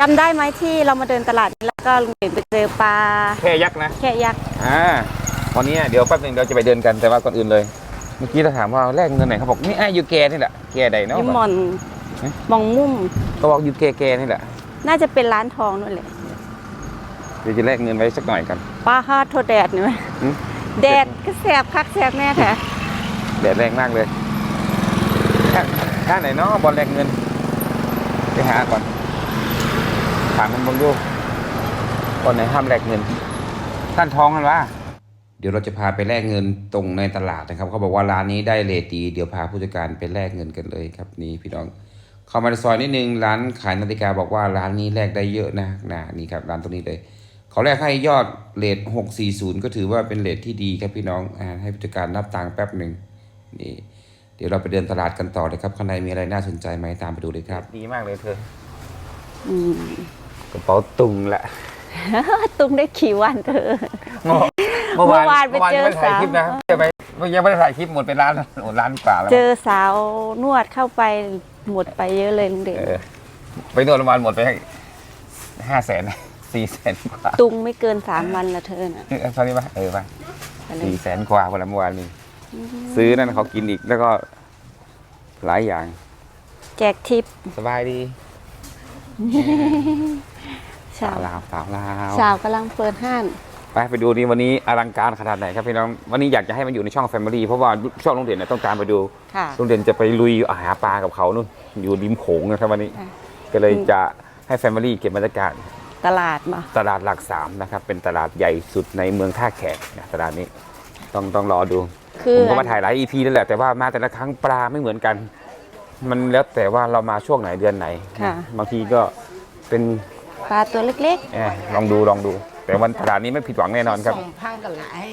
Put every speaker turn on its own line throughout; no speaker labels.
จำได้ไหมที่เรามาเดินตลาดนี้แล้วก็ลุงเด่นไปเจอปลา
แค่ยักษ์นะ
แค่ยักษ์
อ่าวันนี้เดี๋ยวแป๊บหนึงเราจะไปเดินกันแต่ว่าก่อนอื่นเลย เมื่อกี้เราถามว่าแลกเงินไหนเขาบอกนี่ไอ้ยูแกนี่แหละแกใดเนาะ
ยิมมอน
เอ๊ะ
มองมุ่ม
เขาบอกยูแกแกนี่แหละ
น่าจะเป็นร้านทองนั่นแหละ
เดี๋ยวจะแลกเงินไว้สักหน่อยกัน
ปลาฮาดโทษแดดนี่ไหม
หืม
แดดก็แสบคักแสบแน่แท้
แดดแรงมากเลยท่าท่าไหนเนาะบอลแลกเงิน ไปหาก่อน ถามมันบงดูตอนไหนห้ามแลกเงินท่านท้องกันวะเดี๋ยวเราจะพาไปแลกเงินตรงในตลาดนะครับ เขาบอกว่าร้านนี้ได้เลทดีเดี๋ยวพาผู้จัดการไปแลกเงินกันเลยครับนี่พี่น้อง เข้ามาในซอยนิดนึงร้านขายนาฬิกาบอกว่าร้านนี้แลกได้เยอะนะนะนี่ครับร้านตรงนี้เลยเขาแลกให้ยอดเลท640ก็ถือว่าเป็นเลทที่ดีครับพี่น้องอ่าให้ผู้จัดการนับตังค์แป๊บหนึ่งนี่เดี๋ยวเราไปเดินตลาดกันต่อเลยครับข้างในมีอะไรน่าสนใจไหมตามไปดูเลยครับ ดีมากเลยเธอ
อืม
กระเป๋าตุงละ
ตุ้งได้ขี่วันเธอ
เมื่อวาน
เมื่อวานไปเจอ
ไม่ได้ถ่าย
สาว
คลิปนะจะไปยังไม่ได้ถ่ายคลิปหมดไปร้านหมดร้านกว่าแล้ว
เจอสาวนวดเข้าไปหมดไปเยอะเลยลุงเด่น
เออไปนวดโรงพยาบาลหมดไปห้าแสนสี่แสนกว่า
ตุงไม่เกินสามวันละเธอน่ะ
เออเท่านี้ปะเออปะ
อะไร
สี่แสนกว่าวันละเมื่อวานนี้ ซื้อนั่นเขากินอีกแล้วก็หลายอย่าง
แจกทิป
สบายดี
สา
สาววลาวสาวลาว
สาวกำลังเปิดห้าน
ไปไปดูนี่วันนี้อลังการขนาดไหนครับพี่น้องวันนี้อยากจะให้มันอยู่ในช่องแฟมิลี่เพราะว่าช่องลุงเด่นเนี่ยต้องการไปดู
ค่ะ
ลุงเด่นจะไปลุยหาปลากับเขานู่นอยู่ริมโขงนะครับวันนี้
ค่ะ
ก็เลยจะให้แฟมิลี่เก็บบรรยากาศ
ตลาดมา
ตลาดหลักสามนะครับ เป็นตลาดใหญ่สุดในเมืองท่าแขกนะตลาดนี้ต้องต้องรอดู
คือ
ผมก็มาถ่ายหลาย EP แล้วแหละแต่ว่ามาแต่ละครั้งปลาไม่เหมือนกัน มันแล้วแต่ว่าเรามาช่วงไหนเดือนไหน
ค่ะ
บางทีก็เป็น
ปลาตัวเล็ก
เอ่อลองดูลองดู แต่วันตลาดนี้ไม่ผิดหวังแน่นอนครับ
สองพันกับหลาย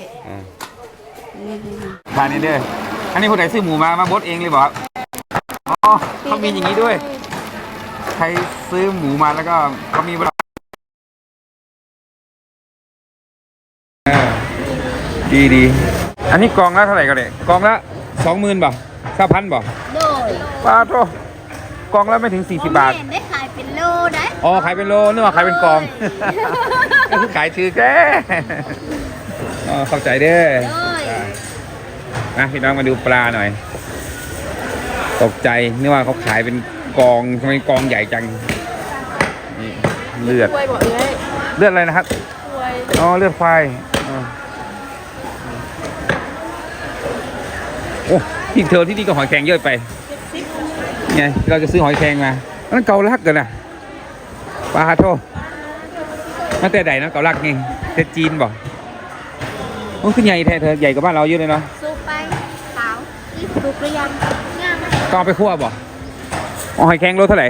ทานนี่เด้ออันนี้คนไหนซื้อหมูมามาบดเองเลยบอกครับอ๋อ
ๆ
เขามีอย่างนี้ด้วย ใครซื้อหมูมาแล้วก็เขามีเวลาเออดีดีอันนี้กองละเท่าไหร่กันเนี่ยกองละสองหมื่นบ่ สามพันบ่
โดย
ป้าโตกองละไม่ถึงสี่สิบบาท
แม่ได้ขายเป็นโลได้
อ๋อขายเป็นโลนึกว่าขายเป็นกอง ก็คือขายชื่อแกอ๋อเข้าใจเด้อ
โดย
นะพี่น้องมาดูปลาหน่อย ตกใจนึกว่าเขาขายเป็นกองทำไมกองใหญ่จังนี่เลือด
กล้วยบอกเลย
เลือดอะไรนะครับ
กล้วย
อ๋อเลือดควายอ๋อโอ้ ที่เธอที่นี่ก็หอยแครงเยอะไปไงเราจะซื้อหอยแครงมานั่นเกาลักกันนะปลาโทมันแต่ใดนะเกาลักไงแต่จีนบอกโอ้ขึ้นใหญ่แท้เธอใหญ่กว่าบ้านเราเยอะเลยเนาะ
สูบไปขาวนี่สูบหรือยังยัง
ต้องเอาไปคั่วบ่อ๋อหอยแครงโลเท่าไหร่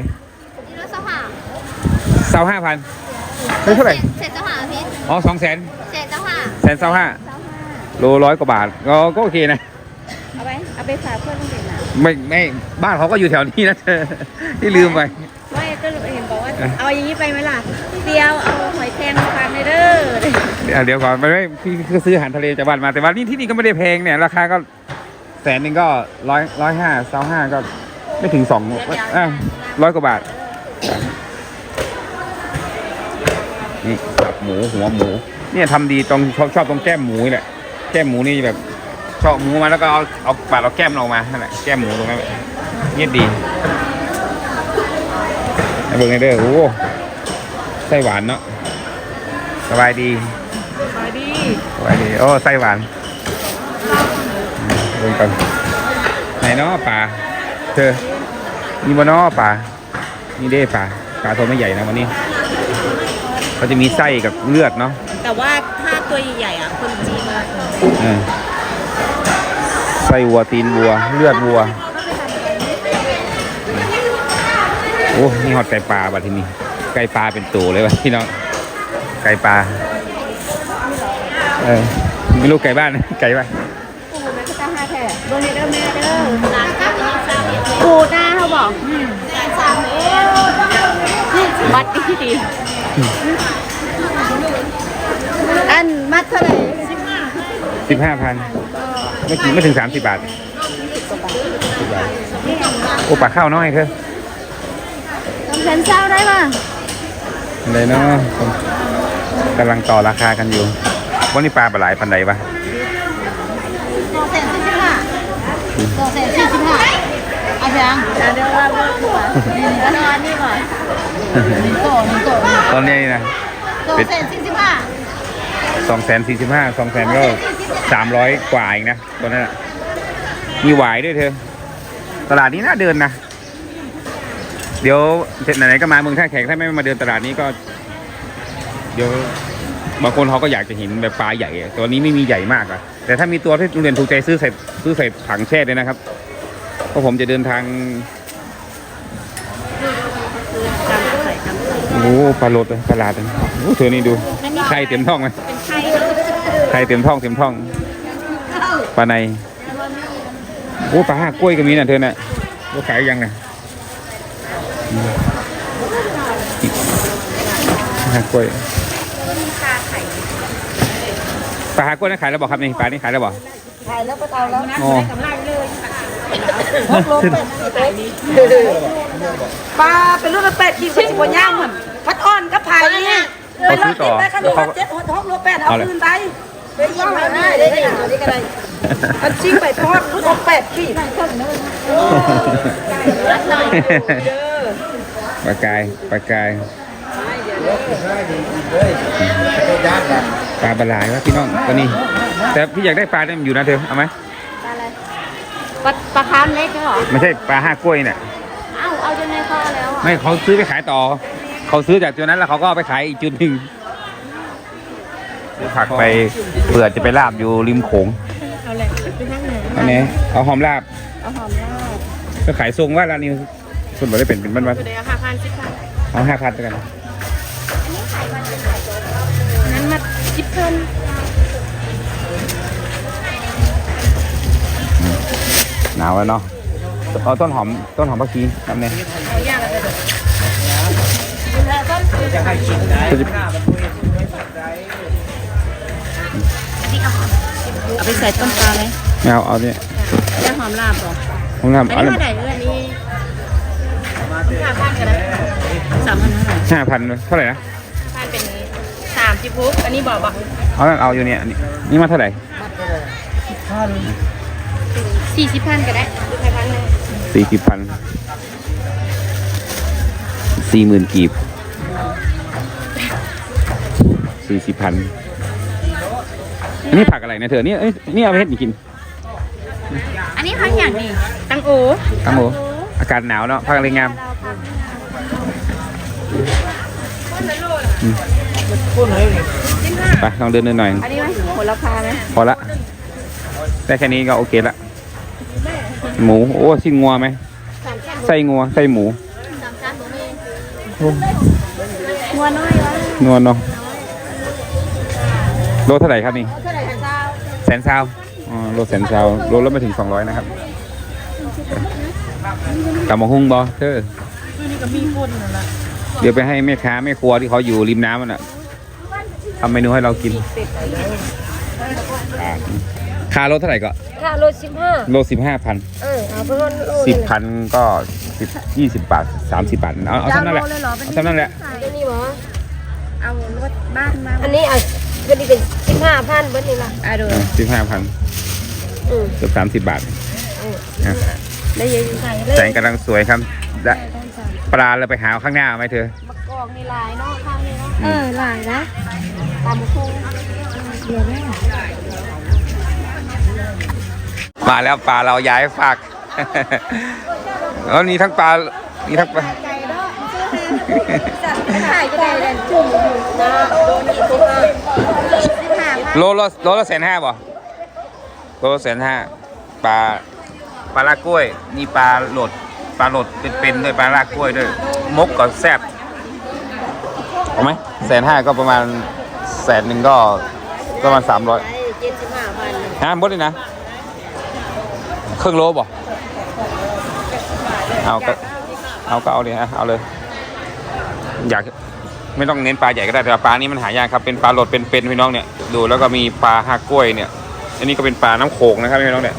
นี่รถสหา
เสาห้าพันเท่าไหร่
เสร็จสหาพี่
อ๋อสองแสน
เสร็จสหา
แสนเสาห้า
สหา
โลร้อยกว่าบาทก็ก็โอเคนะ
เอา ไปเอาไปฝากเพื่อนลุงเด่นนะ
ไม่ไม่บ้านเขาก็อยู่แถวนี้นะเธอที่ลืมไป
ไม่ก็เห็นบอกว่า
เอ๊ะ
เอาอย่างนี้ไปไหมล่ะเดียวเอาหอยแครงมาฝากในเด้อ
เดี๋ยวเดี๋ยวก่อนไม่ไม่พี่ก็ซื้ออาหารทะเลจากบ้านมาแต่ว่านี่ที่นี่ก็ไม่ได้แพงเนี่ยราคาก็แสนหนึ่งก็ร้อยร้อยห้าเซาห้าก็ไม่ถึงสองอะร้อยกว่าบาทนี่ตับหมูหัวหมู เนี่ยทำดีตรงชอบชอบตรงแก้มหมูนี่แหละแก้มหมูนี่แบบ ชอบหมูมาแล้วก็เอาเอาปาดเอาแก้มเราออกมานั่นแหละแก้มหมูตรงนั้นเนี่ยดีให้เบิ่งให้เด้อโอ้โหไส้หวานเนาะสบายดี
สวัสดี
สบายดีโอ้ไส้หวานเบิ่งกันไหนเนาะป่าเธอมีบนอ้อป่านี่เด้ป่าป่าตัวไม่ใหญ่นะวันนี้เขาจะมีไส้กับเลือดเนาะ
แต่ว่าถ้าตัวใหญ่ๆอะคนจีนมา
เออไส้วัวตีนวัว เลือดวัว โอ้นี่หอดไก่ปลาบัดทีนี้ไก่ปลาเป็นตัวเลยวะพี่น้องไก่ปลาเออไม่รู้ไก่บ้านนะไก่บ้าน
ปูแม่ก็จะห้าแท้เบอร์นี้เด้อแม่เด้อปูหน้าเขาบอกมัดที่ดีอันมัดเท่าไหร่
สิบห้าพัน ไม่ถึงไม่ถึงสามสิบบาท10บาทโอ้ปลาข้าวน้อยเธอ
สองแสนเศร้าได้ป่ะ
อะไรเนาะกำลังต่อราคากันอยู่วันนี้ปลาปลาไหลพันใดปะ
สองแสนสี่สิบห้าสองแสนสี่สิบห้าเอาไปยัง
เดี๋ยวเดี๋ยวว่าเมื่อคืนนอนนี่ก่อน
หนึ่งโตหนึ่งโต
ตอนนี้นะ
สองแสนสี่สิบห้า
สองแสนสี่สิบห้าสองแสนก็ สามร้อยกว่าเองนะตัวนั้นนะมีหวายด้วยเธอ ตลาดนี้น่าเดินนะ เดี๋ยวไหนๆก็มาเมืองท่าแขกถ้าไม่มาเดินตลาดนี้ก็ เดี๋ยวบางคนเขาก็อยากจะเห็นแบบปลาใหญ่ ตัวนี้ไม่มีใหญ่มากอะแต่ถ้ามีตัวที่โรงเรียนถูกใจซื้อใส่ซื้อใส่ถังแช่เลยนะครับเพราะผมจะเดินทางโอ้ปลาโลดตลาดเลยโอ้เธอนี่ดูไข่เต็มท้องไหม
เป็นไข่
ไข่เต็มท้องเต็มท้องปลาในโอ้ปลาห้ากล้วยก็มีน่ะเธอน่ะว่าขายยังน่ะอืมห้ากล้วยปลาห้ากล้วยนั่นขายแล้วบอกครับนี่ปลานี่ขายแล้วบอก
ขายแล้วก็เอาแล้ว
อ๋อ
ปลาเป็นลูกเป็ดที่เป็นบัวย่างเหมือนพัดอ่อนกับไผ่ไปรถติดไปขนมเจ็ดหกท้องลูกเป็ดเอาคืนไปไปย่างมาได้ได้ได้ได้ก็ได้อันชิงไปทอดลูกเป็ดที่
ปลากายปลากายปลาบลายวะพี่น้องตัวนี้ แต่พี่อยากได้ปลาเนี่ยมันอยู่นะเธอเอาไหม
ปลาอะไรปลาปลาคามเล็กเหรอ
ไม่ใช่ปลาห้ากล้วยเนี่ย
เอ้าเอาจนในคอแล้วอะ
ไม่เขาซื้อไปขายต่อ เขาซื้อจากจุดนั้นแล้วเขาก็เอาไปขายอีกจุดหนึ่งผักไปเผื่อจะไปลาบอยู่ริมโขง
เอาอะไรไปนั่งไหน
อันนี้เอาหอมลาบ
เอาหอมลาบ
ก็ขายทรงว่าร้านนี้คุณบอกได้เป็นเป็นบ้าน
เดี๋ยวห้าพันสิบพัน
ๆเอาห้าพันกัน
นั้นมาสิบพัน
หนาวแล้วเนาะเอาต้นหอมต้นหอมผักชีทำเนี่ย
เอาไปใส่ต้มปลาไหม
ไม่เอาเอาเนี่ย
จะหอมลาบเหรอ
ผมทำ
อั
เอา
น
เล
นี้
ย
เท่าไหร่เรื่องนี้ห้าพันกันนะสามพันเท่าไหร่
ห้าพันเท่าไหร่นะ
พันเป็นสามสิบปุ๊บอันนี้บอกบอก
เอานั่นเอาอยู่เนี่ยอันนี้นี่มาเท่าไหร่
สี่สิบพันก็ได้ดูใครพันเลย
สี่สิบพันสี่หมื่นกีบ สี่สิบพันอันนี้ผักอะไรนะเธอนี่เอ้ยนี่เอาไปเฮ็ดหยังกิน
อันนี้พันอย่างนี้ตังโอ
ครับผมอากาศหนาวเนาะผักอะไรงามอืมไปลองเดินเดินหน่อย
อันนี้ไหมโหระพาไหม
พอละได้แค่นี้ก็โอเคละ หมู โอ้ชิ้นงัวไหม
สามชั้น
ไส้งัวไส้หมู
สามชั้นตรงนี้
โอ้
งัวน้อยวะ
นัวเนาะ โลเท่าไหร่ครับนี่
เท่าไหร่คะเจ้า
แสนซาวอ๋อโลแสนซาวโลละไม่ถึงสองร้อยนะครับกลับมาหุ้งบอเธอเดี๋ยวไปให้แม่ค้าแม่ครัวที่เขาอยู่ริมน้ำมันอะทำเมนูให้เรากินค่าโลเท่าไหร่ก็
ค่ารถสิบห้า
โลสิบห้าพัน
เออเอาเพิ่มโล
สิบพันก็สิบยี่สิบบาทสามสิบบาทเอาเอาเท่านั้นแหละเอาเท่านั้นแหละ
ตัวนี้หมอ
เอารถบ้านมา
อันนี้อะ ก็ดีเป็นสิบห้าพันเบิ้ลนี่ละ
อะดู
สิบห้าพัน
อืม
เกือบสามสิบบาทนะ
ได้เยอะใส่
แสงกำลังสวยครับและปลาเราไปหาข้างหน้าไหมเธอ
มะกอกนี่ลายเนาะข้างนี้เนาะ
เออหลายนะ
ตามคุ้ง
เดี๋ยวแม่
มาแล้วปลาเราย้ายฝาก แล้วมีทั้งปลา มีทั้งปลา
ขายก็ได้เลยจุ่มอยู่นะโดนอีกสิบห้าสิบห้าพัน
โลละโลละแสนห้าบ่โลละแสนห้าปลาปลาลากกล้วยมีปลาโหลดปลาโหลดเป็นๆด้วยปลาลากกล้วยด้วยมกกับแซบเอาไหมแสนห้าก็ประมาณแสนหนึ่งก็ประมาณสามร้อย
เจ็ดสิบห้าพัน
ฮะหมดเลยนะครึ่งโลบ่เอาก็เอาก็เอาเลยฮะเอาเลย อยาก ไม่ต้องเน้นปลาใหญ่ก็ได้แต่ว่าปลานี้มันหายากครับเป็นปลาโหลดเป็นๆพี่น้องเนี่ยดูแล้วก็มีปลาหักกล้วยเนี่ย อันนี้ก็เป็นปลาน้ำโขงนะครับพี่น้องเนี่ย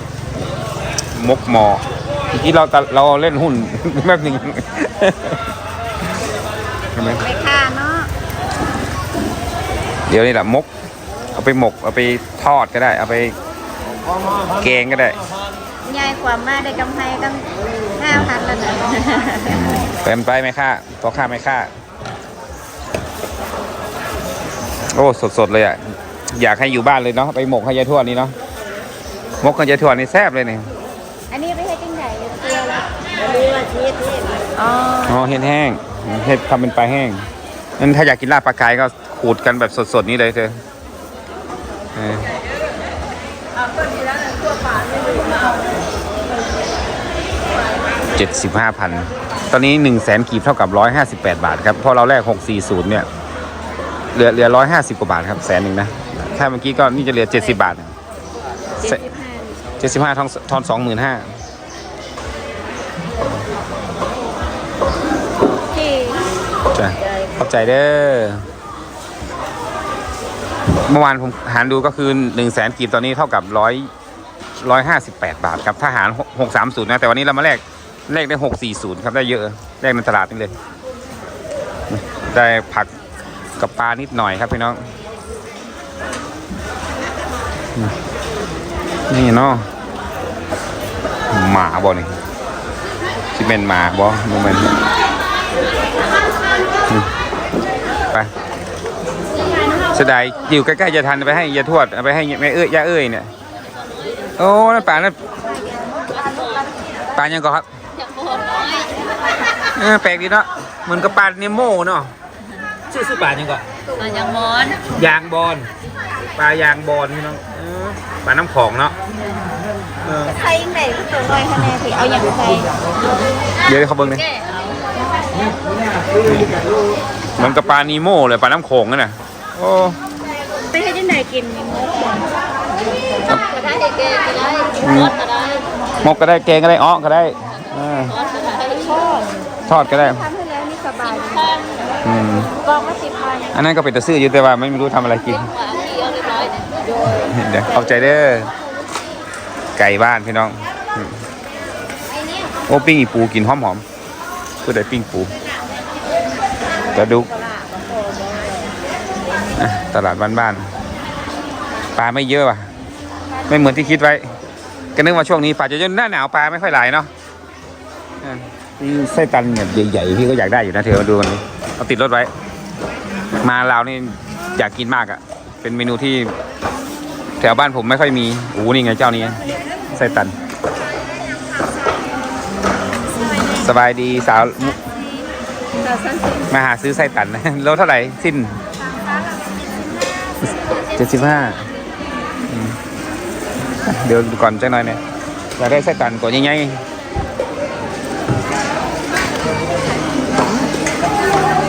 มกหมอที่เราเราเล่นหุ้นแบบหนึ่งเห็นไหม
ไปค่าเนาะ
เดี๋ยวนี่แหละมก เอาไปหมก เอาไปทอดก็ได้ เอาไปแกงก็ได้
ยายความมาได้กำไรกันห้าพันแล้วนะ
เป็นไปไหมค่าตัวค่าไม่ค่า โอ้สดๆเลยอะอยากให้อยู่บ้านเลยเนาะไปหมกให้ยายทวดนี่เนาะมกให้ยายทวดนี่แซ่บเลยนี่
อันนี้ไปให้จังไหนเกลือแล้วอันนี้ว่าชีสอ๋อ
อ๋อเห็ดแห้งเห็ดทำเป็นปลาแห้งนั่นถ้าอยากกินลาบปลากายก็ขูดกันแบบสดๆนี้เลยเธอเออเจ็ดสิบห้าพันตอนนี้หนึ่งแสนกีบเท่ากับร้อยห้าสิบแปดบาทครับเพราะเราแรกหกสี่ศูนย์เนี่ย เหลือเหลือร้อยห้าสิบกว่าบาทครับแสนหนึ่งนะถ้าเมื่อกี้ก็นี่จะเหลือเจ็ดสิบบาท
เจ็ดสิบห้า
เจ็ดสิบห้าทอนทอนสองหมื่นห้า
ที่
จ้ะขอบใจเด้อเมื่อวานผมหารดูก็คือหนึ่งแสนกีบตอนนี้เท่ากับร้อยร้อยห้าสิบแปดบาทครับถ้าหารหกสามศูนย์นะ แต่วันนี้เรามาแลกแลกได้หกสี่ศูนย์ครับได้เยอะแลกในตลาดนี่เลย ได้ผัก กับปลานิดหน่อยครับพี่น้อง นี่เนาะหมาบ่นี่ที่เป็นหมาบ่โมเมนไปเสดายอยู่ใกล้ๆจะทันไปให้ยาทวดเอาไปให้แม่เอ้ยยาเอ้ยเนี่ยโอ้นั่นป่านั่นป่ายังก็ครับเออแปลกดีเนาะเหมือนกับปลาเนโมเนาะ ชื่อชื่อป่ายังก็
มาอย่างมอน
ยางบอลปลายางบอลพี่น้องเออปลาน้ำของเนาะเออ
ใครยังไหนก็ตัวน้อยคะแนนสิเอาอย่างใคร
เดี๋ยวเขาเบิ่งเลย
แก่เอา
เหมือนกับปลานีโมเลยปลาน้ำโขงนั่นน่ะโอ้
ไปให้จังไหนกินมีมด
ก็ได้แก่ก็ได้ทอดก็ได้
มกก็ได้แกงก็ได้อ้อก็ได้เออ
ทอดก็ได้
ทอดก็ได้ อืม
กองละสิบพัน
อันนั้นก็เป็นตะซื่ออยู่แต่ว่าไม่รู้ทำอะไรกิน
หวานที่เอาเรียบร้อยเนี่ย
เดี๋ยวขอบใจเด้อไก่บ้านพี่น้องอืมโอ้ปิ้งอีปูกินหอมหอมๆคือได้ปิ้งปูกระดุกอะตลาดบ้านๆปลาไม่เยอะว่ะ ไม่เหมือนที่คิดไว้ ก็นึกว่าช่วงนี้ปลาจะเยอะหน้าหนาวปลาไม่ค่อยไหลเนาะอะนี่ไส้ตันแบบใหญ่ๆพี่ก็อยากได้อยู่นะเธอมาดูกันดิ เอาติดรถไว้ มาลาวนี่อยากกินมากอะ่ะ เป็นเมนูที่แถวบ้านผมไม่ค่อยมีโอ้โหนี่ไงเจ้านี้ไส้ตัน สบายดีสาวมุมาหาซื้อไส้ตันแล้วเท่าไหร่สิ้นเจ็ดสิบห้าเดี๋ยวก่อนจะหน่อยเนี่ยอยากได้ไส้ตันก่อนยังไง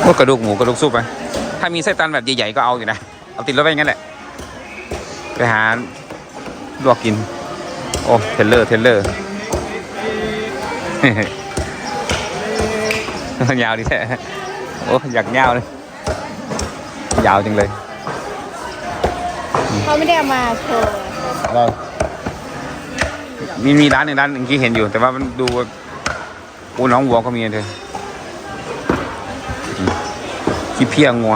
พวกกระดูกหมูกระดูกซุปไป ถ้ามีไส้ตันแบบใหญ่ๆก็เอาอยู่นะ เอาติดรถไว้อย่างนั้นแหละ ไปหาลวกกิน โอ้ เทรลเลอร์ เทรลเลอร์ยาวดีแท้โอ้ อยากยาวเลย ยาวจังเลย
เขาไม่ได้เอามาโชว์
อะไรมีมีร้านหนึ่งร้านหนึ่งที่เห็นอยู่ แต่ว่ามันดูว่าโอ้น้องวัวก็มีอะเธออืม ขี้เพียงงัว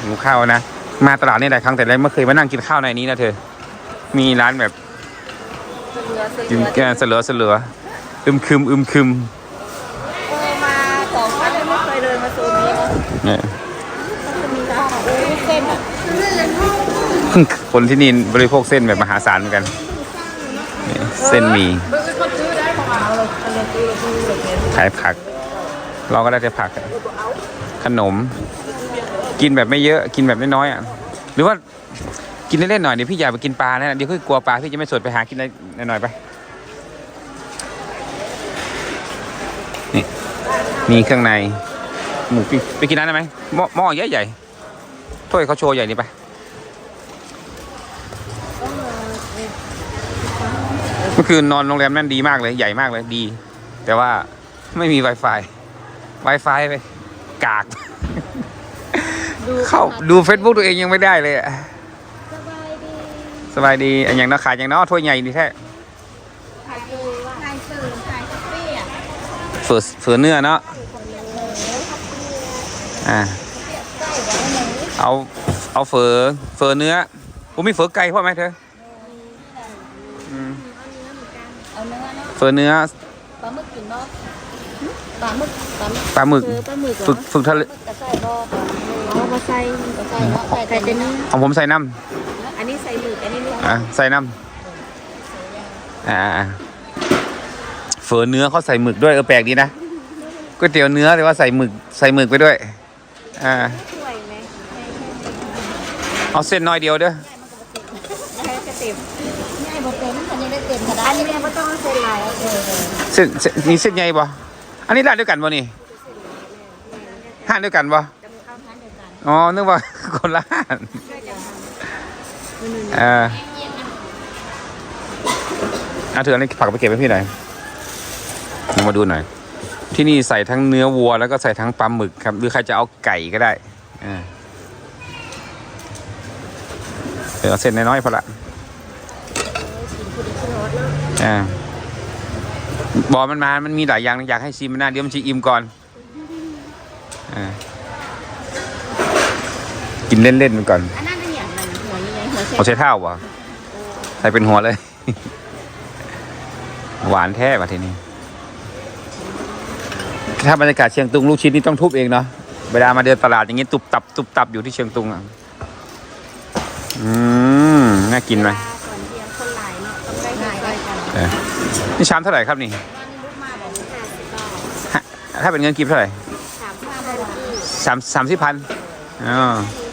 หิวข้าวนะ มาตลาดนี่หลายครั้งแต่ไม่เคยมานั่งกินข้าวในนี้นะเธอ มีร้านแบบกินแกงเสลือเสลืออึมครึมอึมครึม
โอ้มาสองพันไม่เคยเดินมาโซนนี้เนาะ
เนี่ย
จะมีร้านโอ้เส้นอะ
คนที่นี่บริโภคเส้นแบบมหาศาลเหมือนกันนี่เส้นหมี่ขายผัก เราก็ได้แต่ผักอะขนม กินแบบไม่เยอะกินแบบน้อยๆอะหรือว่ากินเล่นๆหน่อยเดี๋ยวพี่อยากไปกินปลานะเดี๋ยวพี่กลัวปลาพี่จะไม่สดไปหากินอะไรหน่อยไปนี่มีเครื่องในหมูปิ้งไปกินร้นได้ไหมหม้อหม้อใหญ่ถ้วยเขาโชว์ใหญ่นี่ไปเมื่อคืนนอนโรงแรมนั่นดีมากเลยใหญ่มากเลยดี แต่ว่าไม่มี Wi-Fi Wi-Fi ไปกาก เข้าดู Facebook ตัวเองยังไม่ได้เลยอะ
สบายดี
สบายดีอันอย่างน้อขายอย่างน้อถ้วยใหญ่นี่แท้
ขายดูขายสื่อขายคาเฟ่อะ
เฟือเฟือเนื้อเนาะอ่าเอาเอาเฟอเฟอเนื้อผมมีเฟอไก่พ่อไหมเธออืม
เอาเนื้อเนาะ
เฟอเนื้อ
ปลาหมึกกินบ่ปลาหมึกปลาหมึก
ปลาหมึก
คือปลาหมึกเหร
ฝึ
อก
ฝึกทะเล
กระใส่บ่
เอามาใส่
กระใส่เนาะใส่
ใส่
แต่
แต่
เนื้
เนื้
อ
อ
ของผมใส่น้
อันนี้ใส่หมึกอันนี้เนื้อำ
อะใส่น้ำอ่าเฟอเนื้อเขาใส่หมึกด้วยเออแปลกดีนะก๋วยเตี๋ยวเนื้อแต่ว่าใส่หมึกใส่หมึกไปด้วยอ่า
ช่วยไหม
เอาเส้นน้อยเดียวเด้อ
ให้กระเต็ม
ง่ายบ่เป็นมันยังได้เต็มกระดา
อั
ษ
นนี้ไม่ต้องเส้นลายเอาเลย
เส้นเส้นนี่เส้นใหญ่ปะอันนี้ร้านเดียวกันปะนี่ห้างเดียวกันปะ อ๋อ นึกว่าคนละห้างเออเอาเถือะอันนี้ผักไปเก็บให้พี่หน่อยเอามาดูหน่อย ที่นี่ใส่ทั้งเนื้อวัวแล้วก็ใส่ทั้งปลาหมึกครับ หรือใครจะเอาไก่ก็ได้อ่าเดี๋ยวเอาเส้นน้อยๆพอละอ่าบอกมันมา มันมีหลายอย่างอยากให้ชิมมันนะเดี๋ยวมันจะอิ่มก่อนอ่า กินเล่นๆมันก่อน
อันนั้นเป็นอย่างไรหัวยังไงหัวเส้น
เอาใช้เท้าวะใส่เป็นหัวเลย หวานแท้ป่ะทีนี้ ถ้าบรรยากาศเชียงตุงลูกชิ้นนี่ต้องทุบเองเนาะเวลามาเดินตลาดอย่างงี้ตุบตับตุบตับอยู่ที่เชียงตุงอะอืมน่ากินไหม
ก่อนเที่ยงคนหลายเนาะต้องได้ง่ายได้กัน
เออนี่ชามเท่าไหร่ครับนี่
วันนี้ลูกมาบอกห้าสิบบาท
ฮะถ้าเป็นเงินกีบเท่าไหร่
สามห้าบาทที่
สามสามสิบพันอ๋อ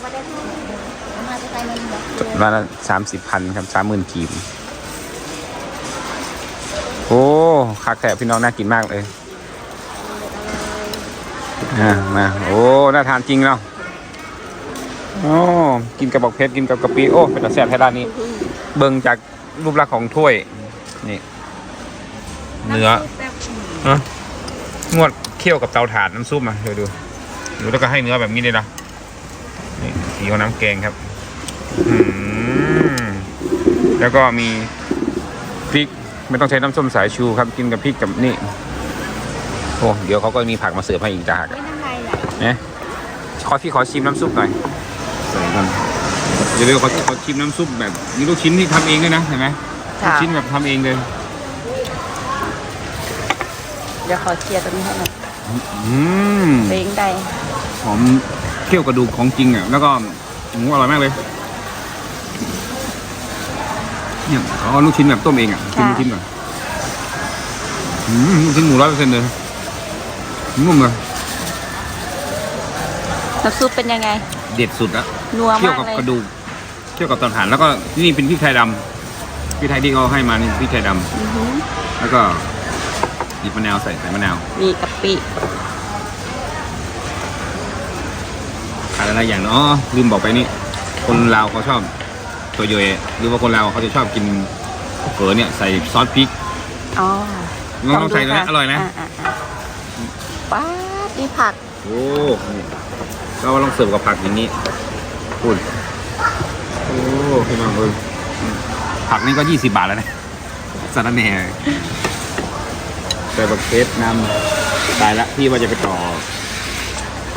ไม่ได้ให้
มาจะใส่มันบ่
วันละสามสิบพันครับสามหมื่นกีบโอ้คักแท้พี่น้องน่ากินมากเลยอ่ามาโอ้น่าทานจริงเนาะโอ้กินกระบอกเพชรกินกับกะปิโอ้เป็นตาแซ่บแท้ร้านนี้ เบิ่งจากรูปลักษณ์ของถ้วย นี่ เนื้ออะงวดเคี่ยวกับเตาถ่านน้ำซุปมาเดี๋ยวดูดูแล้วก็ให้เนื้อแบบนี้เลยนะนี่สีของน้ำแกงครับอืม แล้วก็มีพริกไม่ต้องใช้น้ำส้มสายชูครับกินกับพริกกับนี่โอ้เดี๋ยวเขาก็มีผักมาเสิร์ฟให้อีกต่างหาก
ไม่น้ำลายไหล
เนี่ยขอพี่ขอชิมน้ำซุปหน่อยใส่กันเดี๋ยวเดี๋ยวขอขอชิมน้ำซุปแบบนี่ลูกชิ้นที่ทำเองด้วยนะเห็นไหมลูกชิ้นแบบทำเองเลย
เดี๋ยวขอเคลียร์ตรงนี้ให้หน่อย
อืม
เล้งได้
หอมเคี่ยวกระดูกของจริงอะแล้วก็หมูอร่อยมากเลย เนี่ยเขาเอาลูกชิ้นแบบต้มเองอะชิมลูกชิ้นก่อนอืมลูกชิ้นหมูร้อยเปอร์เซ็นต์เลยนุ่มเลย
น้ำซุปเป็นยังไง
เด็ดสุดละ
นัว
เคี่ยว
มาก
กับ
เลย
กระดูกเคี่ยวกับเตาถ่านแล้วก็นี่เป็นพริกไทยดำพริกไทยที่เขาให้มานี่พริกไทยดำ
อือหือ
แล้วก็หยิบมะนาวใส่ใส่มะนาว
มีกะปิ
ขาดอะไรอย่างเนาะลืมบอกไปนี่คนลาวเขาชอบ ตัวโยเอะหรือว่าคนลาวเขาจะชอบกินเฝอเนี่ยใส่ซอสพริก
อ๋อ
ลองลองใส่ดูนะ
ค่ะ
อร่อยนะา
อ่าป้าดนี่ผัก
โอ้นี่เราลองเสิร์ฟกับผักอย่างนี้พูดโอ้พี่น้องเลยผักนี่ก็ยี่สิบบาทแล้วนะสารแหน่ใส่บักเพชรนำตายละพี่ว่าจะไปต่อ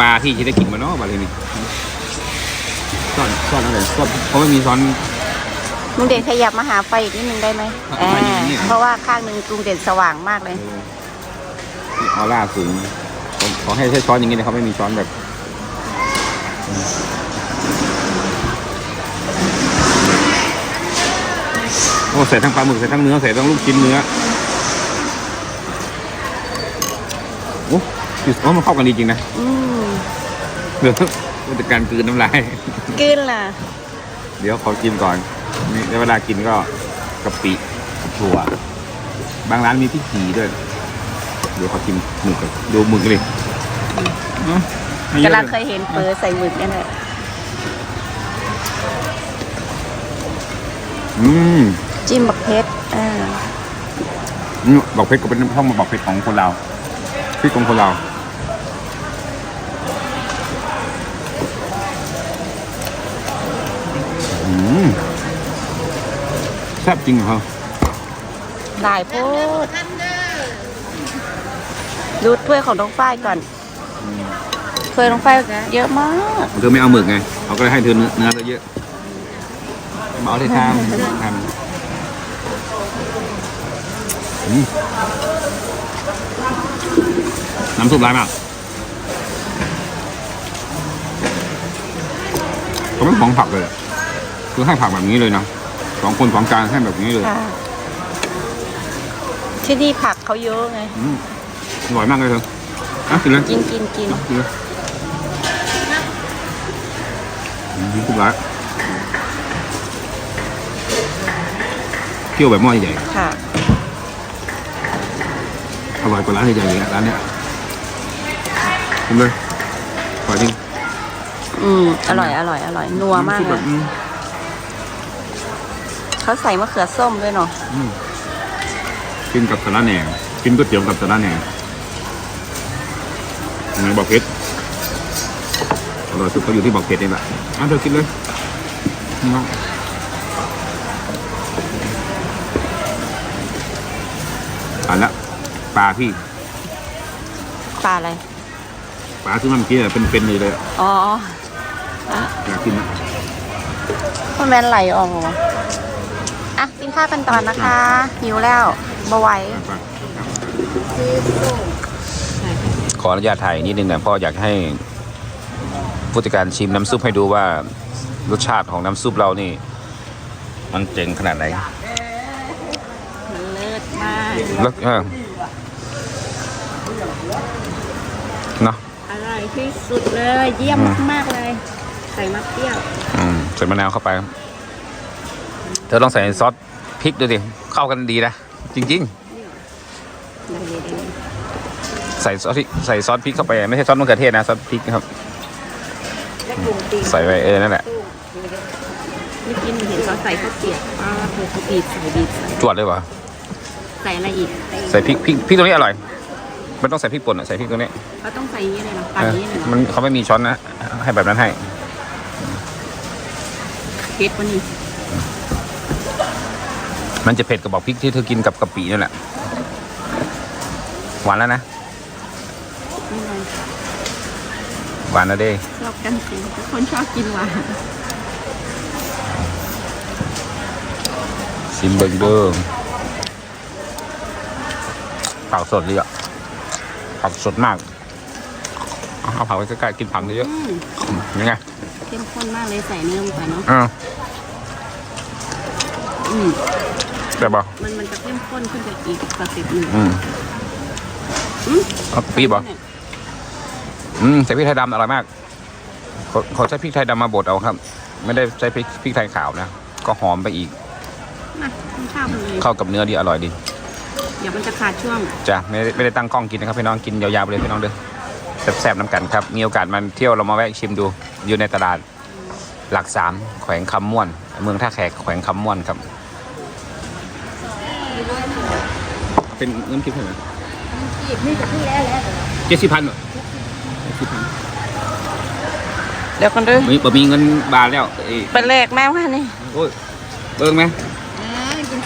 ปลาที่จะได้กินมาเนาะบาเลยนี่ ซ่อนซ่อนอะไรซ่อนเพราะไม่มีซ้อน
ลุงเด่นขยับมาหาไฟอีกนิดนึงได้ไหม
อะ
อ่า
ไฟอยู่นี่
เพราะว่าข้างหนึ่งลุงเด่นสว่างมากเลย
ออร่าสูงผมขอให้ใช้ช้อนอย่างนี้นะเขาไม่มีช้อนแบบโอ้ใส่ทั้งปลาหมึกใส่ทั้งเนื้อใส่ทั้งลูกชิ้นเนื้อโอ้จุดโอ้มันเข้ากันดีจริงนะ
อืม
เดี๋ยว มันจะการกลืนน้ำลาย
กินล่ะ
เดี๋ยวขอกินก่อนนี่แล้วเวลากินก็กะปิกับถั่ว บางร้านมีพริกขี่ด้วย เดี๋ยวขอกินหมึกก่อนดูหมึกเลยอื้อไม่เยอะ
กำลัง
เลย
เคยเห็นเฟอใส่หมึกนี่แหละ
อืม
จิ้มบักเพชรอ่า
อืมบอกเพชรก็เป็นช่องมาบอกเพชรของคนเราพริกของคนเราอืมแซ่บ จริงเหรอครับ
หลายโพดดูถ้วยของน้องฝ้ายก่อนถ้วยน้องฝ้ายเยอะมาก
เธอไม่เอาหมึกไงเอาเขาก็เลยให้เธอเนื้อเนื้อเยอะมาเอาที่ทางทำอืมน้ำซุปร้ายมากเขาไม่ของผักเลยอะคือให้ผักแบบนี้เลยนะ สองคนสองจานให้แบบนี้เลย
ค่ะที่นี่ผักเขาเยอะไง
อืมอร่อยมากเลยเธออะกินเลย
กินกินกิน
กินเลยอืมทุกร้านเคี่ยวแบบหม้อใหญ่
ค่ะ
อร่อยกว่าร้านใหญ่ๆอีกอะร้านเนี้ยกินเลยอร่อยจริง
อืมอร่อยอร่อยอร่อยนัวมาก
น้ำซุป
เล
แบ
ย
บอืม
เขาใส่มะเขือส้มด้วยเนาะ
อืมกินกับสาระแหน่กินก๋วยเตี๋ยวกับสาระแหน่ยังไงบอกเพชรอร่อยสุดก็อยู่ที่บอกเพชรนี่แหละอะเธอกินเลยนี่เนาะอ่านละปลาพี่
ปลาอะไร
ปลาที่มันเมื่อกี้อะเป็นเป็นเลยเลยอะ
อ๋อ
อยากกินนะ
มันแมนไหลออกเหรอ อะกินข้าวกันตอนนะคะ หิวแล้วบไหว
ไปขออนุญาตถ่ายนิดนึงนะเพราะอยากให้ผู้จัดการชิมน้ำซุปให้ดูว่ารสชาติของน้ำซุปเรานี่ มันเจ๋งขนาดไหน
เลิศมาก
แล้วเออเนาะ
อร่อยที่สุดเลย เยี่ยมมาก ๆ เลย ใส่มะเปรี้ยว
อืมใส่มะนาวเข้าไป เธอลองใส่ซอสพริกดูดิเข้ากันดีนะ จริง ๆ ใส่ซอสพริกใส่ซอสพริกเข้าไป ไม่ใช่ซอสมะเขือเทศนะซอสพริกนะครับ
และกรุงตี
ใส่ไปเออนั่นแหละ
เมื่อกี้หนูเห็นเขาใส่ข้าวเปียกอ้าวเธอเขาบีบใส่บีบใส่
จวดเลยวะ
ใส่อะไรอีก
ใส่พริกพริกพริกตัวนี้อร่อยไม่ต้องใส่พริกป่นอะใส่พริกตัวนี้
เขาต้องใส่อย่างนี้เลยเหรอปั่น
เอ
อ
อย่าง
นี้เลยเหรอ
มันเขาไม่มีช้อนนะให้แบบนั้นให้
เผ็ดปะนี่
มันจะเผ็ดกับบอกพริกที่เธอกินกับกะปินั่นแหละ หวานแล้วนะ
ไม่เลย
หวานแล้วเด้
ชอบกันสิทุกคนชอบกินหวาน
ซิมเบิร์เดอร์ผักสดเลยอะผักสดมากเอาเอาผักไปใกล้ๆกินผักเยอะ
อืม
ๆอืมยังไง
เข้มข้นมากเลยใส่เนื้อลงไปเนาะ
อ่า
อืม
แบบบอก
มันมันจะเข้มข้นขึ้นไปอีกสเต็ปหนึ่ง
อืม
อืม
เอาปี๊บบอกอืมใส่พริกไทยดำอร่อยมากเขาเขาใช้พริกไทยดำมาบดเอาครับ ไม่ได้ใช้พริกพริกไทยขาวนะ ก็หอมไปอีก
มากินข้าวกันเลย
เข้ากับเนื้อดีอร่อยดี
เดี๋ยวมันจะขาดช่วง
จ้ะไม่ได้ไม่ได้ตั้งกล้องกินนะครับพี่น้องกินยาวๆไปเลยพี่น้องเด้อแซ่บๆน้ำกันครับ มีโอกาสมาเที่ยวเรามาแวะชิมดูอยู่ในตลาด หลักสามแขวงคำม่วน เมืองท่าแขกแขวงคำม่วนครับ เป็นเงินคิดเท่าไหร่
นี่จะพี่แล้วแล้ว
เจ็ดสิบพันเหรอเจ็ดสิบพัน
เดี๋ยวกันด้วย
มีบ่มีเงินบาทแล้วเอ้ย
เป็นเลขแม่ว่านี่
โอ้ยเบิ่งไหม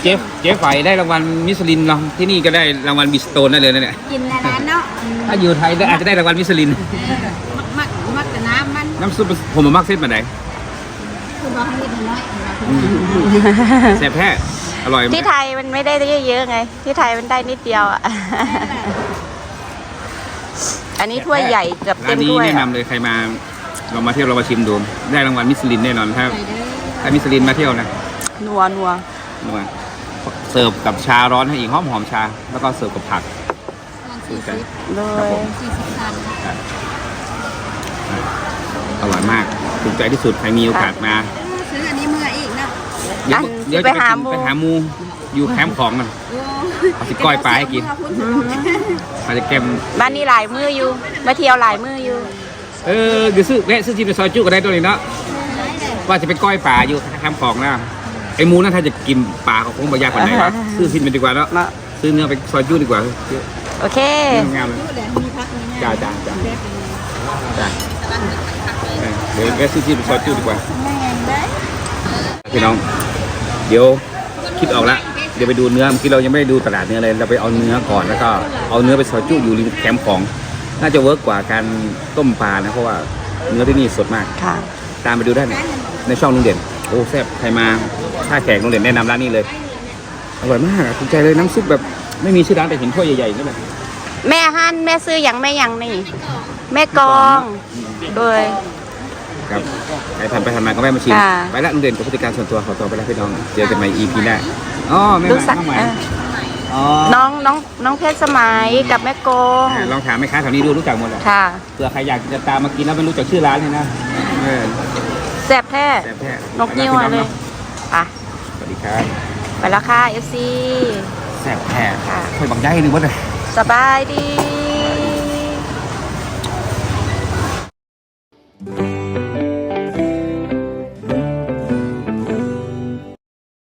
เจ๊เจ๊ไฝได้รางวัลมิชลินเนาะที่นี่ก็ได้รางวัลบิสโตนได้เลยนะเนี่ย
กินแล้วนะเนาะ
ถ้าอยู่ไทยก็อาจจะได้รางวัลมิชลิน
มักมักแต่น้ำมัน
น้ำซุปผมมามักเส้นมาไหน
คือบอกให้นิดน้อย
แซ่บแท้ อร่อย
ที่ไทยมันไม่ได้เยอะๆไง ที่ไทยมันได้นิดเดียวอะ อันนี้ถ้วยใหญ่เกือบ
ร้า
เต็
น
ม
นี้
ถ้วย
แนะ
อะ
นำเลยใครมาเรามาเที่ยวเรามาชิมดูได้รางวัลมิชลินแน่นอนถ้าถ้ามิชลินมาเที่ยวนะ
นัวนัว
นัวเสิร์ฟกับชาร้อนให้อีกหอมหอมๆชา แล้วก็เสิร์ฟกับผัก
สี่สิบ
เล
ครับ
ย
ผม
สี่สิบพัน
อร่อยมากถูกใจที่สุดใครมีโอกาสมา
เดี๋
ยว
อะ
เดี๋ยว
ไป
จะไป
หา
กิน
หมู
ไปหาหมูอยู่แคมป์ของมัน
โอ้
เอาสิก้อยปลาให้กินอาจจะแกม
บ้านนี้หลายมืออยู่มาเที่ยวหลายมืออยู่
เออเดี๋ยวซื้อแวะซื้อจีนไปซอยจุก็ได้ตัวนี้เนาะว่าจะไปก้อยป่าอยู่แคมป์ของนะไอ้หมูนั่นถ้าจะกินป่าเขาคงบายากกว่าไหนวะซื้อซินไปดีกว่าเนาะ
เนาะ
ซื้อเนื้อไปซอยจุดีกว่า
โอเค
งามเลย
พูดแล้วมีพักนี้
จ้าจ้าจ้าจ้าเออเดี๋ยวแวะซื้อจีนไปซอยจุดีกว่า
แม่งได้
พี่น้อง เดี๋ยวคิดออกละเดี๋ยวไปดูเนื้อเมื่อกี้เรายังไม่ได้ดูตลาดเนื้อเลยเราไปเอาเนื้อก่อนแล้วก็เอาเนื้อไปซอยจุอยู่ริมแคมป์ของ น่าจะเวิร์กกว่าการต้มปลานะเพราะว่าเนื้อที่นี่สดมาก
ค่ะ
ตามไปดูได้ในช่องลุงเด่น โอ้แซ่บใครมาท่าแขกลุงเด่นแนะนำร้านนี้เลยอร่อยมากอะถูกใจเลยน้ำซุปแบบไม่มีชื่อร้านแต่เห็นถ้วยใหญ่ๆนี่แหละ
แม่ฮั่นแม่ซื้ออย่างแม่หยังนี่ แม่กองโดย
ครับใครผ่านไปผ่านมาก็แวะมาชิมไปละโเรียนกับพฤติการส่วนตัวขอตัวไปละพี่น้อง เจอกันใหม่ EP หน้าอ๋อไม่
ไห
ลูก
สา
ว
น้องน้องน้องเพชรสมัยกับแม่โกง
ลองถามแม่ค้าแถวนี้ดูรู้จักหมดเลย
ค่ะ
เผื่อใครอยากจะตามมากินแล้วไม่รู้จักชื่อร้านเลยนะ
แสบแท้
แซ่บแท้
นกนิ้วเลยรไป
สวัสดีครับ
ไปแล้วค่ะ FC
แซ่บแท้
ค่
อยบังย้ายหนึ่งวัดเลย
สบายดี